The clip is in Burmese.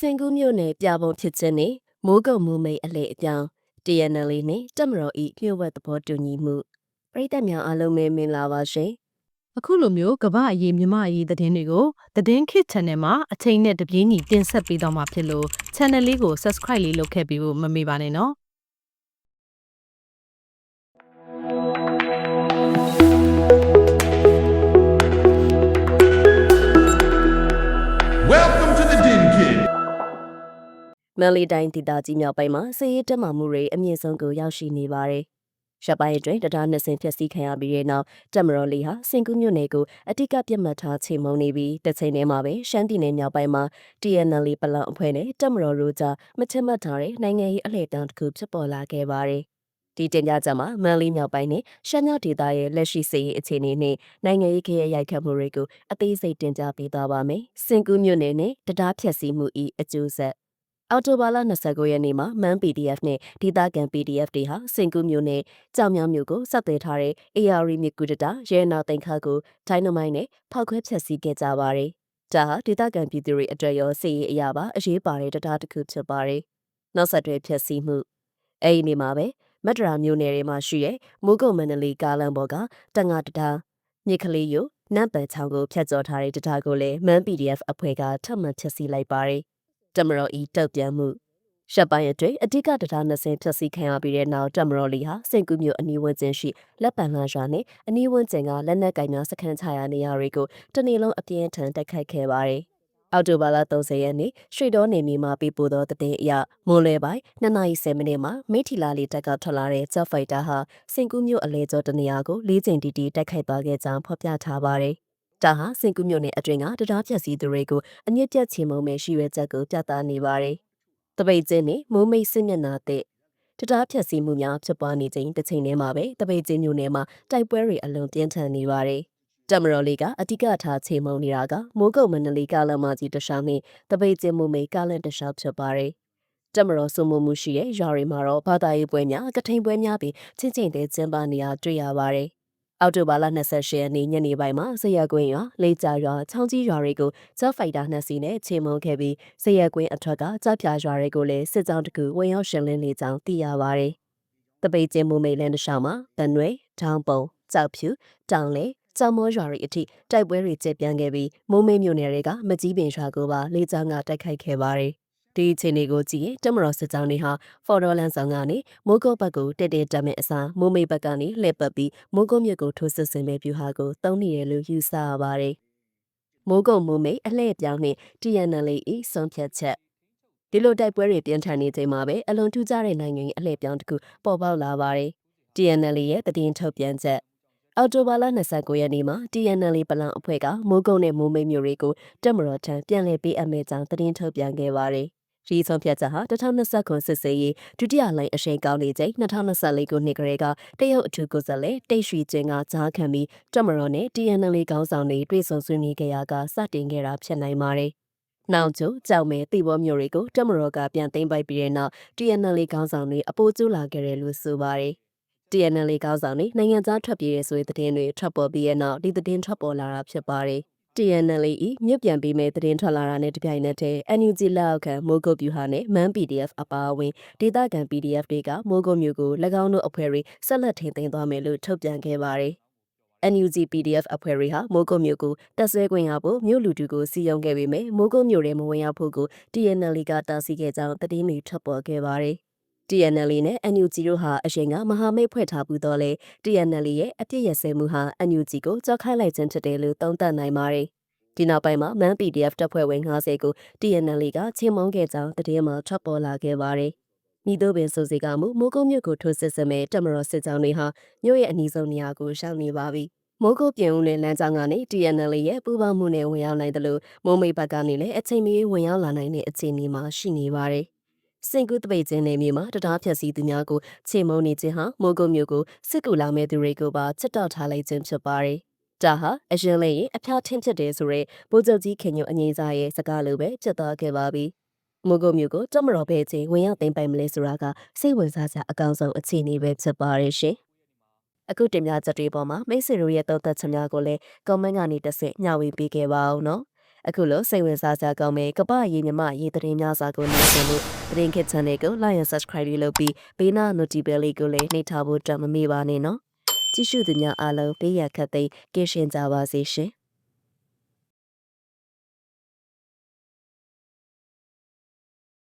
စင်ကူးမြို့နယ်ပြပုံဖြစ်ခြင်းနဲ့မိုးကုတ်မူမိတ်အလေအပြောင်း TNL နဲ့တက်မတော်ဤလျှို့ဝှက်သဘောတူညီမှုပြည်သက်များအားလုံးပဲမင်္ဂလာပါရှင်အခုလိုမျိုးကမ္ဘာအရေးမြမအရေးသတင်းတွေကိုသတင်းခစ် channel မှာအချိန်နဲ့တပြေးညီတင်ဆက်ပေးတော့မှာဖြစ်လို့ channel လေးကို subscribe လေးလုပ်ခဲ့ပြီးဖို့မမေ့ပါနဲ့နော် Welcome to the Din Kid. မန်လီတိုင်းဒေသကြီးမြောက်ပိုင်းမှာစစ်ရေးတက်မှမှုတွေအမြင့်ဆုံးကိုရောက်ရှိနေပါတယ်ရှပ်ပိုင်းအတွင်းတရားနှစ်ဆင်ဖျက်ဆီးခံရပြီးတဲ့နောက်တက်မတော်လီဟာစင်ကူးမြို့နယ်ကိုအတိတ်ကပြတ်မှတ်ထားချိန်မုံနေပြီးတစ်ချိန်တည်းမှာပဲရှမ်းပြည်နယ်မြောက်ပိုင်းမှာ TNL ပလောင်အဖွဲ့နဲ့တက်မတော်တို့ကြားမချမှတ်ထားတဲ့နိုင်ငံရေးအလှည့်တောင်တစ်ခုဖြစ်ပေါ်လာခဲ့ပါတယ်ဒီတင်ပြချက်မှာမန်လီမြောက်ပိုင်းနဲ့ရှမ်းမြောက်ဒေသရဲ့လက်ရှိစစ်ရေးအခြေအနေနဲ့နိုင်ငံရေးခရီးရိုက်ခတ်မှုတွေကိုအသေးစိတ်တင်ပြပေးသွားပါမယ်။စင်ကူးမြို့နယ်နဲ့တရားဖြတ်စည်းမှုဤအကျိုးဆက် အော်တိုဘာလ29ရက်နေ့မှာမန် PDF နဲ့ဒေသခံ PDF တွေဟာစင်ကူးမြို့နယ်ကြောင်မြောင်မြို့ကိုဆက်သွယ်ထားတဲ့ AR မြစ်ကူတတာရဲနာတင်ခါကိုဒိုင်းနမိုင်းနဲ့ဖောက်ခွဲဖျက်ဆီးခဲ့ကြပါတယ်။ဒါဟာဒေသခံပြည်သူတွေအတွက်ရောစစ်ရေးအရာပါအရေးပါတဲ့တရားတစ်ခုဖြစ်ပါတယ်။နောက်ဆက်တွဲဖျက်ဆီးမှုအဲ့ဒီနေ့မှာပဲမဒရာမြို့နယ်တွေမှာရှိတဲ့မိုးကုတ်မန္တလေးကားလမ်းပေါ်ကတန်ငါတတာမြစ်ကလေးယိုနတ်ပန်ချောင်းကိုဖျက်ကျော်ထားတဲ့တတာကိုလည်းမန် PDF အဖွဲ့ကထပ်မံဖျက်ဆီးလိုက်ပါတယ်။ တမတော်ဤတုတ်ပြန်မှုရှက်ပိုင်းအတွင်းအဓိကတရား20ဖြတ်စီခံရပြီးတဲ့နောက်တမတော်လီဟာစင်ကူးမြို့အနီးဝန်းကျင်ရှိလက်ပံလှရွာနဲ့အနီးဝန်းကျင်ကလက်နက်ကင်များစခန်းချရာနေရာတွေကိုတနေ့လုံးအပြင်းထန်တိုက်ခိုက်ခဲ့ပါတယ်။အောက်တိုဘာလ30ရက်နေ့ရွှေတော်နေမီမှာပြပို့သောတည်အရမွန်လွယ်ပိုင်း2:30မိနစ်မှာမိထီလာလီတက်ကထွက်လာတဲ့ဂျက်ဖိုက်တာဟာစင်ကူးမြို့အလဲကျော်တနေရာကို၄ချိန်တီတီတိုက်ခိုက်သွားခဲ့ကြောင်းဖော်ပြထားပါတယ်။ ဒါဟာစင်ကူးမြို့နယ်အတွင်းကတရားဖြတ်စည်းသူတွေကိုအညစ်ပြတ်ချေမှုံမဲ့ရှိရွယ်ချက်ကိုပြသနေပါတယ်။တပိတ်ကျင်းနဲ့မိုးမိတ်စစ်မျက်နာတဲ့တရားဖြတ်စည်းမှုများဖြစ်ပွားနေချိန်တစ်ချိန်တည်းမှာပဲတပိတ်ကျင်းမြို့နယ်မှာတိုက်ပွဲတွေအလွန်ပြင်းထန်နေပါတယ်။တမတော်လေးကအဓိကထားချေမှုံနေတာကမိုးကုတ်မန္တလေးကားလမ်းမကြီးတစ်လျှောက်နဲ့တပိတ်ကျင်းမိုးမိတ်ကားလမ်းတစ်လျှောက်ဖြစ်ပါတယ်။တမတော်စုံမှုမှုရှိတဲ့ရွာတွေမှာတော့ဘာသာရေးပွဲများကထိန်ပွဲများပြီးချင်းချင်းတဲကျင်းပနေရတွေ့ရပါတယ်။ အောက်တိုဘာလ28ရက်နေ့ညနေပိုင်းမှာဇရက်ကွင်းရွာလေကြာရွာချောင်းကြီးရွာတွေကိုဂျက်ဖိုက်တာနှစ်စီးနဲ့ချေမှုန်းခဲ့ပြီးဇရက်ကွင်းအထွက်ကကြားဖြာရွာတွေကိုလည်းစစ်ကြောင်းတကူဝင်ရောက်ရှင်လင်းနေကြောင်းသိရပါတယ်။တပိတ်ကျင်းမူမိတ်လန်းတစ်လျှောက်မှာတန်နွေထောင်းပုံကြောက်ဖြူတောင်လေကြောင်မောရွာတွေအထိတိုက်ပွဲတွေကျပြန့်ခဲ့ပြီးမိုးမိတ်မြို့နယ်တွေကမကြီးပင်ရွာကိုပါလေကြောင်းကတိုက်ခိုက်ခဲ့ပါတယ်။ ဒီအခြေအနေကိုကြည့်ရင်တမတော်စစ်ကြောင်းတွေဟာဖော်တော်လန်ဆောင်ကနေမိုးကုတ်ဘက်ကိုတက်တက်တက်မဲ့အစားမိုးမိတ်ဘက်ကနေလှည့်ပတ်ပြီးမိုးကုတ်မြစ်ကိုထိုးစစ်ဆင်မဲ့ပြူဟာကိုတုံးနေတယ်လို့ယူဆရပါတယ်။မိုးကုတ်မိုးမိတ်အလှည့်ပြောင်းနှင့် TNL ၏ဆုံးဖြတ်ချက်ဒီလိုတိုက်ပွဲတွေပြင်းထန်နေချိန်မှာပဲအလွန်ထူးခြားတဲ့နိုင်ငံရေးအလှည့်ပြောင်းတစ်ခုပေါ်ပေါက်လာပါတယ်။ TNL ရဲ့တည်င်းထုတ်ပြန်ချက်အော်တိုဘာလ29ရက်နေ့မှာ TNL ပလန်အဖွဲ့ကမိုးကုတ်နဲ့မိုးမိတ်မြို့တွေကိုတက်မတော်ထံပြန်လည်ပေးအပ်မဲ့ကြောင်းသတင်းထုတ်ပြန်ခဲ့ပါတယ်။ ဒီဆုံးဖြတ်ချက်ဟာ2020ခုစစ်စေးရေးဒုတိယလိုင်းအရှိန်ကောင်းနေချိန်2024ခုနှစ်ကလေးကတရုတ်အထူးကိုယ်စားလှယ်တိတ်ရွှေကျင်းကကြားခံပြီးတက်မတော်နဲ့ TNL ခေါင်းဆောင်တွေတွေ့ဆုံဆွေးနွေးခဲ့ရကစတင်ခဲ့တာဖြစ်နိုင်ပါတယ်။နောက်ကျကြောက်မဲတိဘောမျိုးတွေကိုတက်မတော်ကပြန်သိမ်းပိုက်ပြီးတဲ့နောက် TNL ခေါင်းဆောင်တွေအပိုးကျူလာခဲ့တယ်လို့ဆိုပါတယ်။ TNL ကောင်းဆောင်တွေနိုင်ငံသားထွက်ပြေးရဲဆိုတဲ့သတင်းတွေထွက်ပေါ်ပြီးတဲ့နောက်ဒီသတင်းထွက်ပေါ်လာတာဖြစ်ပါတယ်။ TNL ၏မြစ်ပြန်ပြီးမဲ့သတင်းထွက်လာတာနဲ့တပြိုင်နက်တည်း NUG လက်အောက်ခံမိုးကုတ်ဗျူဟာနဲ့ MAN PDF အပါအဝင်ဒေသခံ PDF တွေကမိုးကုတ်မျိုးကို၎င်းတို့အဖွဲ့တွေဆက်လက်ထိန်းသိမ်းသွားမယ်လို့ထုတ်ပြန်ခဲ့ပါတယ်။ NUG PDF အဖွဲ့တွေဟာမိုးကုတ်မျိုးကိုတက်ဆွဲခွင့်ရဖို့မြို့လူထုကိုစီယုံခဲ့ပေမဲ့မိုးကုတ်မျိုးထဲမဝင်ရောက်ဖို့ကို TNL ကတားဆီးခဲ့ကြောင်းသတင်းတွေထွက်ပေါ်ခဲ့ပါတယ်။ TNL နဲ့ NUG တို့ဟာအရင်ကမဟာမိတ်ဖွဲ့ထားဘူးတော့လေ TNL ရဲ့အပြစ်ရစဲမှုဟာ NUG ကိုကြောက်ခိုင်းလိုက်ခြင်းဖြစ်တယ်လို့သုံးသပ်နိုင်ပါတယ်။ဒီနောက်ပိုင်းမှာ MAN PDF တပ်ဖွဲ့ဝင်90ကို TNL ကချင်းမုန်းခဲ့ကြောင်းသတင်းမှထွက်ပေါ်လာခဲ့ပါတယ်။မိတို့ပင်ဆိုစီကမှုမိုးကုတ်မြို့ကိုထိုးစစ်ဆင်မဲ့တမတော်စစ်ကြောင်းတွေဟာမြို့ရဲ့အနီးဆုံးနေရာကိုရှောင်နေပါပြီ။မိုးကုတ်ပြင်ဦးလင်လမ်းကြောင်းကနေ TNL ရဲ့ပူးပေါင်းမှုနဲ့ဝင်ရောက်နိုင်တယ်လို့မိုးမိတ်ဘက်ကနေလည်းအချိန်မီဝင်ရောက်လာနိုင်တဲ့အခြေအနေမှာရှိနေပါတယ်။ စင်ကူးတပိတ်ချင်းနေမြေမှာတရားဖြတ်စည်းသူများကိုချေမုံနေခြင်းဟာမိုးကုတ်မျိုးကိုစစ်ကူလာမဲ့သူတွေကိုပါချစ်တောက်ထားလိုက်ခြင်းဖြစ်ပါတယ်။ဒါဟာအရင်လေးရင်အဖျားထင်းဖြစ်တယ်ဆိုရဲဗိုလ်ချုပ်ကြီးခင်ညိုအငိမ့်စားရဲ့စကားလိုပဲဖြစ်သွားခဲ့ပါပြီ။မိုးကုတ်မျိုးကိုတမတော်ပဲချင်းဝင်ရောက်သိမ်းပိုင်မလဲဆိုတာကစိတ်ဝင်စားစရာအကောင်းဆုံးအခြေအနေပဲဖြစ်ပါရဲ့ရှင်။အခုတင်ပြချက်တွေပေါ်မှာမိတ်ဆွေတို့ရဲ့သုံးသပ်ချက်များကိုလည်း comment ကနေတစ်ဆင့်မျှဝေပေးခဲ့ပါအောင်နော်။ အခုလိုစိတ်ဝင်စားစရာကောင်းမဲ့ကပ္ပအရေးမြမအရေးသတင်းများစွာကိုနိုင်ဆုံးလို့သတင်းခစ် channel ကို like and subscribe လုပ်ပြီးဘေးနာ notification လေးကိုလည်းနှိပ်ထားဖို့တတ်မမေ့ပါနဲ့နော်ကြည့်ရှုသူများအားလုံးပေးရခတ်သိမ်းကင်းရှင်းကြပါစေရှင်